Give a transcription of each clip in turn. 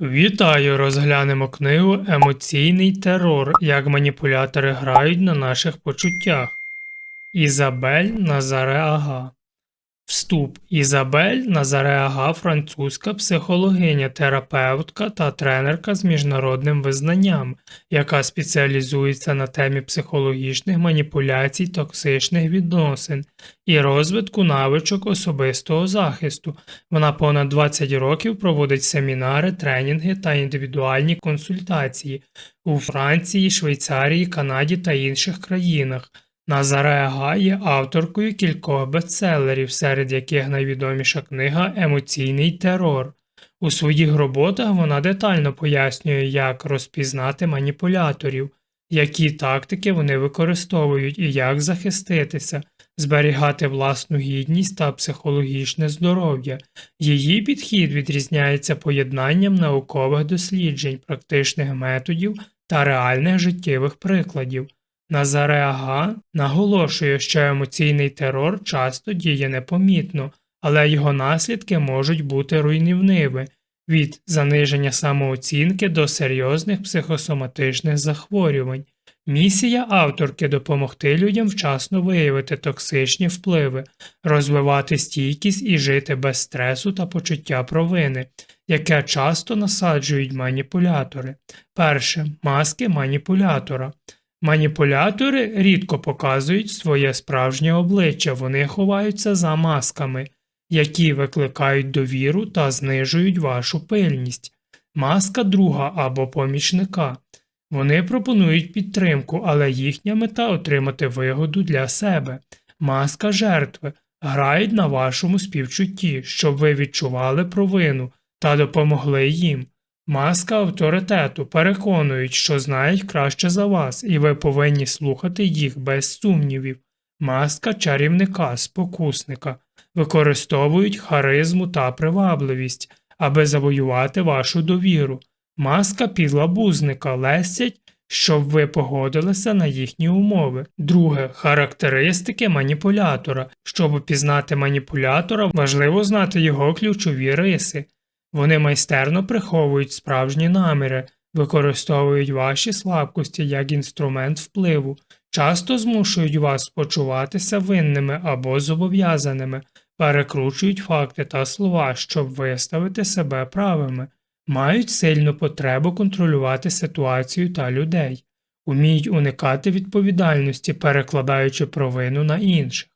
Вітаю! Розглянемо книгу Емоційний терор. Як маніпулятори грають на наших почуттях. Ізабель Назаре Ага. Вступ Ізабель Назаре Ага французька психологиня, терапевтка та тренерка з міжнародним визнанням, яка спеціалізується на темі психологічних маніпуляцій, токсичних відносин і розвитку навичок особистого захисту. Вона понад 20 років проводить семінари, тренінги та індивідуальні консультації у Франції, Швейцарії, Канаді та інших країнах. Назаре Ага є авторкою кількох бестселерів, серед яких найвідоміша книга Емоційний терор. У своїх роботах вона детально пояснює, як розпізнати маніпуляторів, які тактики вони використовують і як захиститися, зберігати власну гідність та психологічне здоров'я. Її підхід відрізняється поєднанням наукових досліджень, практичних методів та реальних життєвих прикладів. Назаре Ага наголошує, що емоційний терор часто діє непомітно, але його наслідки можуть бути руйнівними від заниження самооцінки до серйозних психосоматичних захворювань. Місія авторки допомогти людям вчасно виявити токсичні впливи, розвивати стійкість і жити без стресу та почуття провини, яке часто насаджують маніпулятори. Перше маски маніпулятора. Маніпулятори рідко показують своє справжнє обличчя, вони ховаються за масками, які викликають довіру та знижують вашу пильність. Маска друга або помічника. Вони пропонують підтримку, але їхня мета отримати вигоду для себе. Маска жертви грають на вашому співчутті, щоб ви відчували провину та допомогли їм. Маска авторитету переконують, що знають краще за вас, і ви повинні слухати їх без сумнівів. Маска чарівника, спокусника використовують харизму та привабливість, аби завоювати вашу довіру. Маска підлабузника лесять, щоб ви погодилися на їхні умови. Друге характеристики маніпулятора. Щоб опізнати маніпулятора, важливо знати його ключові риси. Вони майстерно приховують справжні наміри, використовують ваші слабкості як інструмент впливу, часто змушують вас почуватися винними або зобов'язаними, перекручують факти та слова, щоб виставити себе правими, мають сильну потребу контролювати ситуацію та людей, уміють уникати відповідальності, перекладаючи провину на інших.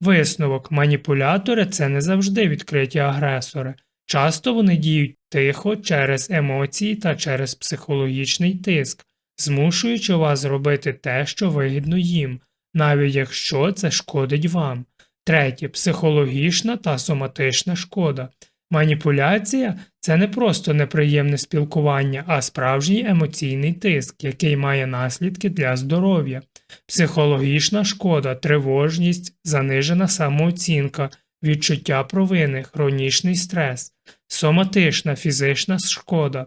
Висновок маніпулятори це не завжди відкриті агресори. Часто вони діють тихо через емоції та через психологічний тиск, змушуючи вас робити те, що вигідно їм, навіть якщо це шкодить вам. Третє психологічна та соматична шкода. Маніпуляція це не просто неприємне спілкування, а справжній емоційний тиск, який має наслідки для здоров'я. Психологічна шкода, тривожність, занижена самооцінка, відчуття провини, хронічний стрес, соматична фізична шкода,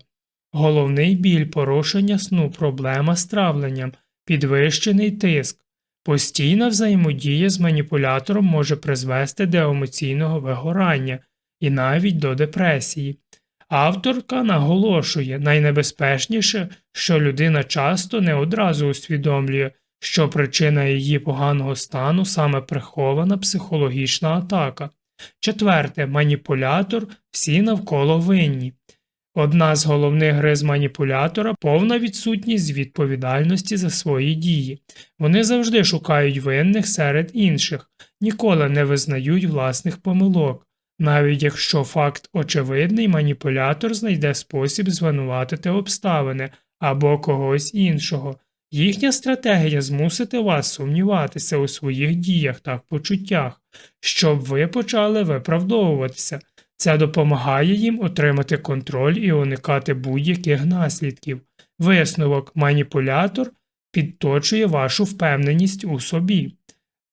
головний біль, порушення сну, проблема з травленням, підвищений тиск. Постійна взаємодія з маніпулятором може призвести до емоційного вигорання і навіть до депресії. Авторка наголошує найнебезпечніше, що людина часто не одразу усвідомлює, що причина її поганого стану саме прихована психологічна атака. Четверте маніпулятор всі навколо винні. Одна з головних гриз маніпулятора повна відсутність відповідальності за свої дії. Вони завжди шукають винних серед інших, ніколи не визнають власних помилок. Навіть якщо факт очевидний, маніпулятор знайде спосіб звинуватити обставини або когось іншого. Їхня стратегія змусити вас сумніватися у своїх діях та почуттях, щоб ви почали виправдовуватися. Це допомагає їм отримати контроль і уникати будь-яких наслідків. Висновок маніпулятор підточує вашу впевненість у собі,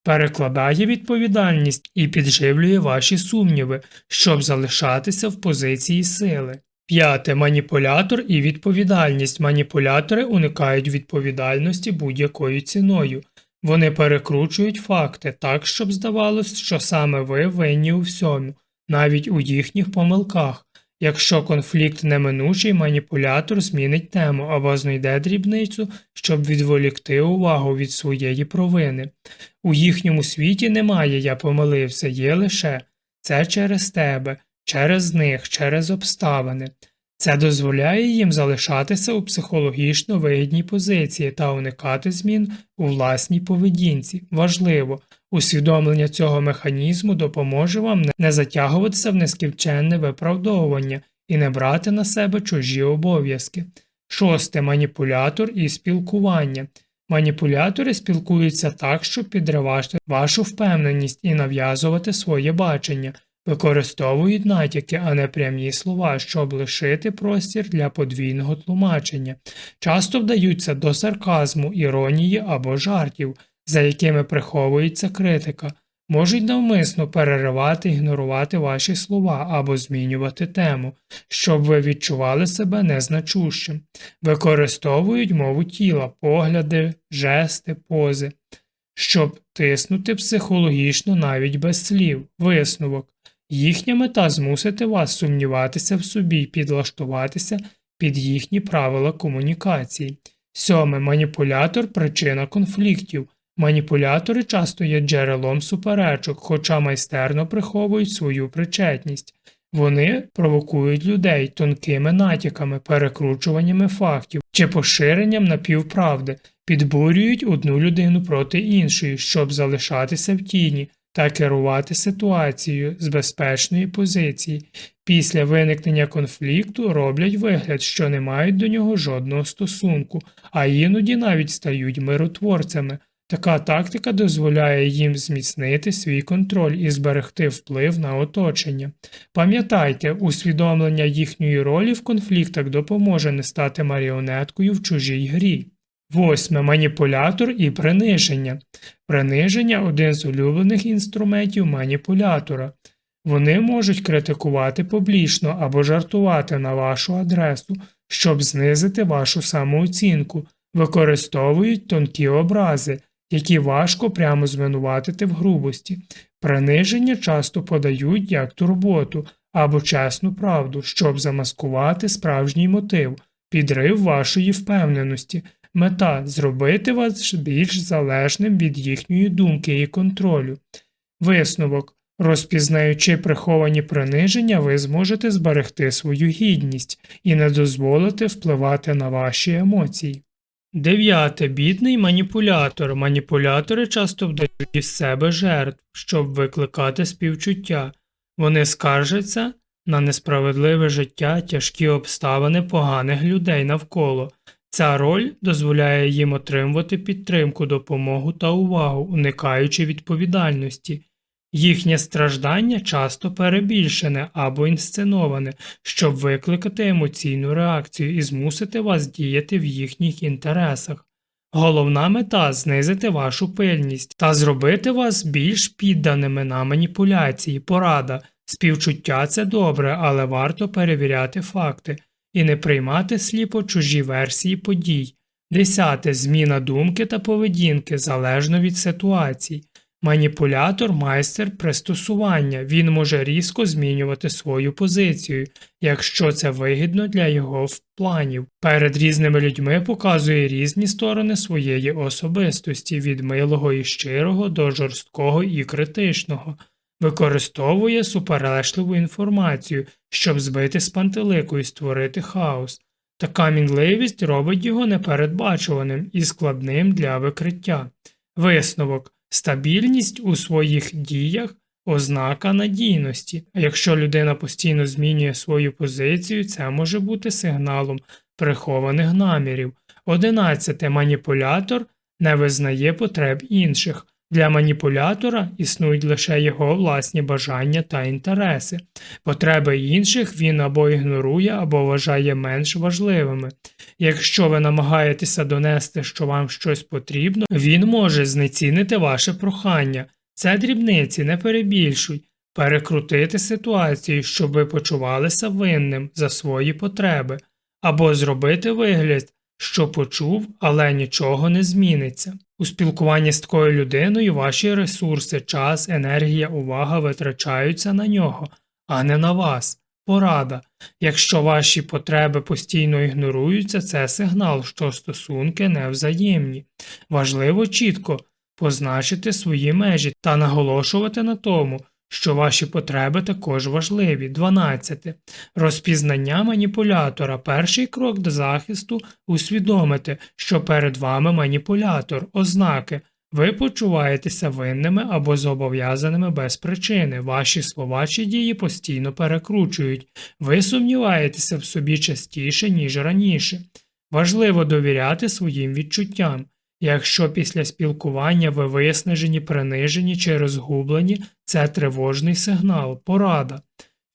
перекладає відповідальність і підживлює ваші сумніви, щоб залишатися в позиції сили. П'яте маніпулятор і відповідальність. Маніпулятори уникають відповідальності будь-якою ціною. Вони перекручують факти так, щоб здавалось, що саме ви винні у всьому, навіть у їхніх помилках. Якщо конфлікт неминучий, маніпулятор змінить тему або знайде дрібницю, щоб відволікти увагу від своєї провини. У їхньому світі немає я помилився, є лише це через тебе, через них, через обставини. Це дозволяє їм залишатися у психологічно вигідній позиції та уникати змін у власній поведінці. Важливо, усвідомлення цього механізму допоможе вам не- затягуватися в нескінченне виправдовування і не брати на себе чужі обов'язки. Шосте маніпулятор і спілкування. Маніпулятори спілкуються так, щоб підривати вашу впевненість і нав'язувати своє бачення, використовують натяки, а не прямі слова, щоб лишити простір для подвійного тлумачення, часто вдаються до сарказму, іронії або жартів, за якими приховується критика, можуть навмисно переривати, ігнорувати ваші слова або змінювати тему, щоб ви відчували себе незначущим, використовують мову тіла, погляди, жести, пози, щоб тиснути психологічно навіть без слів, висновок. Їхня мета змусити вас сумніватися в собі і підлаштуватися під їхні правила комунікації. Сьоме маніпулятор причина конфліктів. Маніпулятори часто є джерелом суперечок, хоча майстерно приховують свою причетність. Вони провокують людей тонкими натяками, перекручуваннями фактів чи поширенням напівправди, підбурюють одну людину проти іншої, щоб залишатися в тіні та керувати ситуацією з безпечної позиції. Після виникнення конфлікту роблять вигляд, що не мають до нього жодного стосунку, а іноді навіть стають миротворцями. Така тактика дозволяє їм зміцнити свій контроль і зберегти вплив на оточення. Пам'ятайте, усвідомлення їхньої ролі в конфліктах допоможе не стати маріонеткою в чужій грі. Восьме маніпулятор і приниження. Приниження один з улюблених інструментів маніпулятора. Вони можуть критикувати публічно або жартувати на вашу адресу, щоб знизити вашу самооцінку, використовують тонкі образи, які важко прямо звинуватити в грубості. Приниження часто подають як турботу або чесну правду, щоб замаскувати справжній мотив, підрив вашої впевненості. Мета зробити вас більш залежним від їхньої думки і контролю. Висновок. Розпізнаючи приховані приниження, ви зможете зберегти свою гідність і не дозволити впливати на ваші емоції. Дев'яте. Бідний маніпулятор. Маніпулятори часто вдають із себе жертв, щоб викликати співчуття. Вони скаржаться на несправедливе життя, тяжкі обставини поганих людей навколо. Ця роль дозволяє їм отримувати підтримку, допомогу та увагу, уникаючи відповідальності. Їхнє страждання часто перебільшене або інсценоване, щоб викликати емоційну реакцію і змусити вас діяти в їхніх інтересах. Головна мета знизити вашу пильність та зробити вас більш підданими на маніпуляції, порада. Співчуття це добре, але варто перевіряти факти і не приймати сліпо чужі версії подій. Десяте зміна думки та поведінки залежно від ситуацій. Маніпулятор майстер пристосування, він може різко змінювати свою позицію, якщо це вигідно для його планів. Перед різними людьми показує різні сторони своєї особистості від милого і щирого до жорсткого і критичного, використовує суперечливу інформацію, щоб збити з пантелику і створити хаос. Така мінливість робить його непередбачуваним і складним для викриття. Висновок Стабільність у своїх діях ознака надійності, якщо людина постійно змінює свою позицію, це може бути сигналом прихованих намірів. Одинадцяте маніпулятор не визнає потреб інших. Для маніпулятора існують лише його власні бажання та інтереси. Потреби інших він або ігнорує, або вважає менш важливими. Якщо ви намагаєтеся донести, що вам щось потрібно, він може знецінити ваше прохання. Це дрібниці, не перебільшуй, перекрутити ситуацію, щоб ви почувалися винним за свої потреби, або зробити вигляд, що почув, але нічого не зміниться. У спілкуванні з такою людиною ваші ресурси, час, енергія, увага витрачаються на нього, а не на вас. Порада. Якщо ваші потреби постійно ігноруються, це сигнал, що стосунки невзаємні. Важливо чітко позначити свої межі та наголошувати на тому, що ваші потреби також важливі. 12. Розпізнання маніпулятора. Перший крок до захисту усвідомити, що перед вами маніпулятор, ознаки. Ви почуваєтеся винними або зобов'язаними без причини. Ваші слова чи дії постійно перекручують. Ви сумніваєтеся в собі частіше, ніж раніше. Важливо довіряти своїм відчуттям. Якщо після спілкування ви виснажені, принижені чи розгублені, це тривожний сигнал, порада.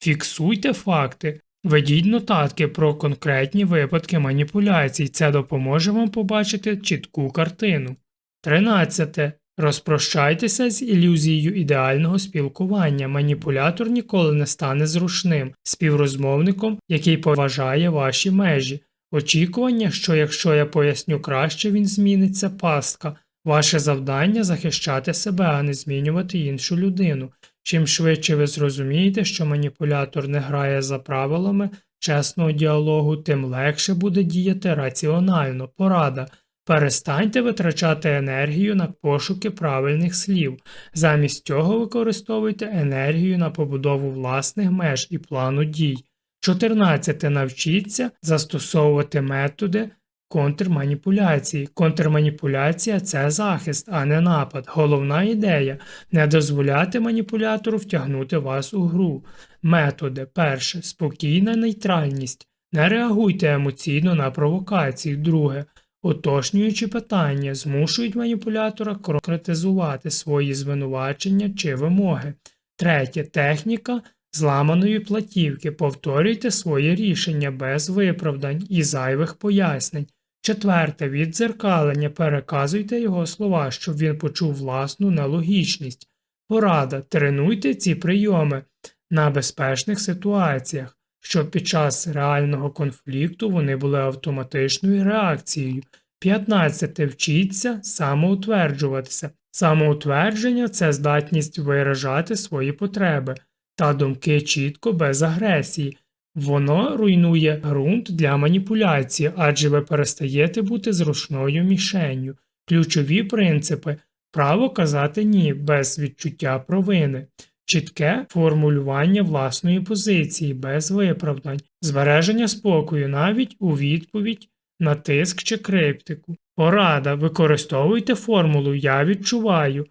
Фіксуйте факти, ведіть нотатки про конкретні випадки маніпуляцій, це допоможе вам побачити чітку картину. 13. Розпрощайтеся з ілюзією ідеального спілкування. Маніпулятор ніколи не стане зручним співрозмовником, який поважає ваші межі. Очікування, що якщо я поясню краще, він зміниться пастка. Ваше завдання захищати себе, а не змінювати іншу людину. Чим швидше ви зрозумієте, що маніпулятор не грає за правилами чесного діалогу, тим легше буде діяти раціонально. Порада. Перестаньте витрачати енергію на пошуки правильних слів. Замість цього використовуйте енергію на побудову власних меж і плану дій. 14. Навчіться застосовувати методи контрманіпуляції. Контрманіпуляція це захист, а не напад. Головна ідея не дозволяти маніпулятору втягнути вас у гру. Методи. Перше. Спокійна нейтральність. Не реагуйте емоційно на провокації. Друге. Уточнюючи питання, змушують маніпулятора конкретизувати свої звинувачення чи вимоги. Третє. Техніка зламаної платівки. Повторюйте своє рішення без виправдань і зайвих пояснень. Четверте. Віддзеркалення. Переказуйте його слова, щоб він почув власну нелогічність. Порада. Тренуйте ці прийоми на безпечних ситуаціях щоб під час реального конфлікту вони були автоматичною реакцією. 15. Вчіться самоутверджуватися. Самоутвердження це здатність виражати свої потреби та думки чітко без агресії. Воно руйнує ґрунт для маніпуляції, адже ви перестаєте бути зручною мішенню. Ключові принципи право казати ні без відчуття провини чітке формулювання власної позиції без виправдань, збереження спокою навіть у відповідь на тиск чи криптику. Порада використовуйте формулу Я відчуваю,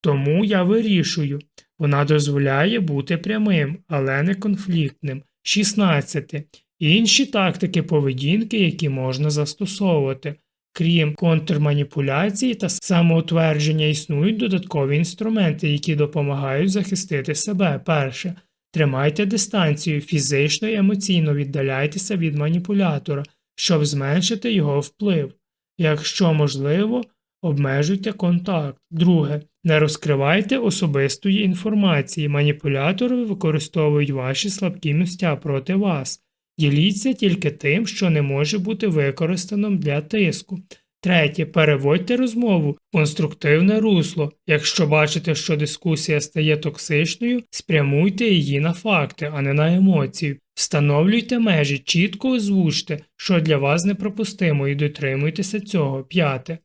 тому я вирішую. Вона дозволяє бути прямим, але не конфліктним. 16. Інші тактики поведінки, які можна застосовувати. Крім контрманіпуляцій та самоутвердження, існують додаткові інструменти, які допомагають захистити себе. Перше. Тримайте дистанцію, фізично і емоційно віддаляйтеся від маніпулятора, щоб зменшити його вплив. Якщо можливо, обмежуйте контакт. Друге. Не розкривайте особистої інформації. Маніпулятори використовують ваші слабкі місця проти вас. Діліться тільки тим, що не може бути використаним для тиску. Третє. Переводьте розмову в конструктивне русло. Якщо бачите, що дискусія стає токсичною, спрямуйте її на факти, а не на емоції. Встановлюйте межі, чітко озвучте, що для вас неприпустимо, і дотримуйтеся цього. П'яте.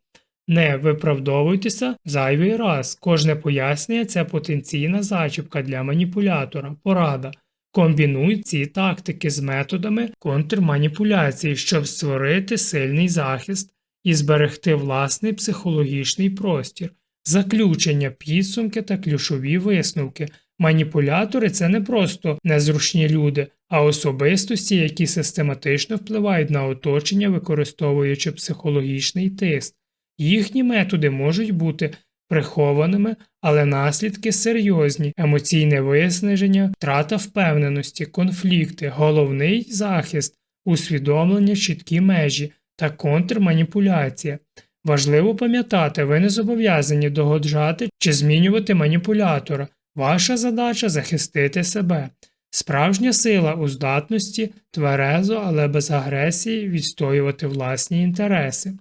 Не виправдовуйтеся зайвий раз. Кожне пояснення це потенційна зачіпка для маніпулятора, порада. Комбінуй ці тактики з методами контрманіпуляції, щоб створити сильний захист і зберегти власний психологічний простір, заключення, підсумки та ключові висновки. Маніпулятори це не просто незручні люди, а особистості, які систематично впливають на оточення, використовуючи психологічний тиск. Їхні методи можуть бути прихованими, але наслідки серйозні, емоційне виснаження, втрата впевненості, конфлікти, головний захист, усвідомлення чіткі межі та контрманіпуляція. Важливо пам'ятати, ви не зобов'язані догоджати чи змінювати маніпулятора. Ваша задача захистити себе. Справжня сила у здатності тверезо, але без агресії відстоювати власні інтереси.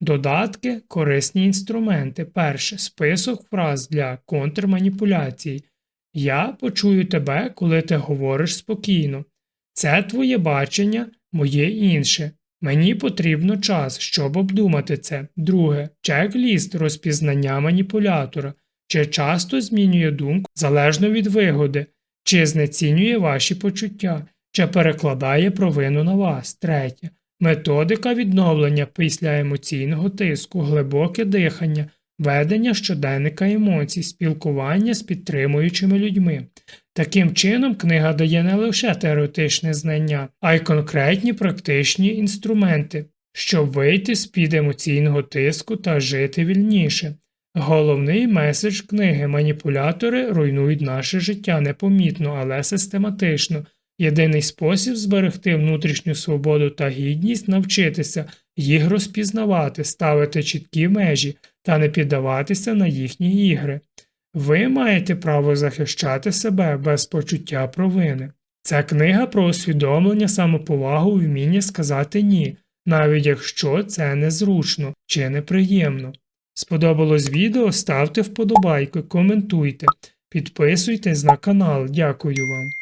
Додатки корисні інструменти. Перше список фраз для контрманіпуляцій. Я почую тебе, коли ти говориш спокійно. Це твоє бачення, моє інше. Мені потрібно час, щоб обдумати це. Друге, чек-ліст розпізнання маніпулятора, чи часто змінює думку залежно від вигоди, чи знецінює ваші почуття, чи перекладає провину на вас. Третє. Методика відновлення після емоційного тиску, глибоке дихання, ведення щоденника емоцій, спілкування з підтримуючими людьми. Таким чином, книга дає не лише теоретичне знання, а й конкретні практичні інструменти, щоб вийти з під емоційного тиску та жити вільніше. Головний меседж книги маніпулятори руйнують наше життя непомітно, але систематично. Єдиний спосіб зберегти внутрішню свободу та гідність навчитися їх розпізнавати, ставити чіткі межі та не піддаватися на їхні ігри. Ви маєте право захищати себе без почуття провини. Це книга про усвідомлення, самоповагу вміння сказати ні, навіть якщо це незручно чи неприємно. Сподобалось відео? Ставте вподобайки, коментуйте, підписуйтесь на канал. Дякую вам.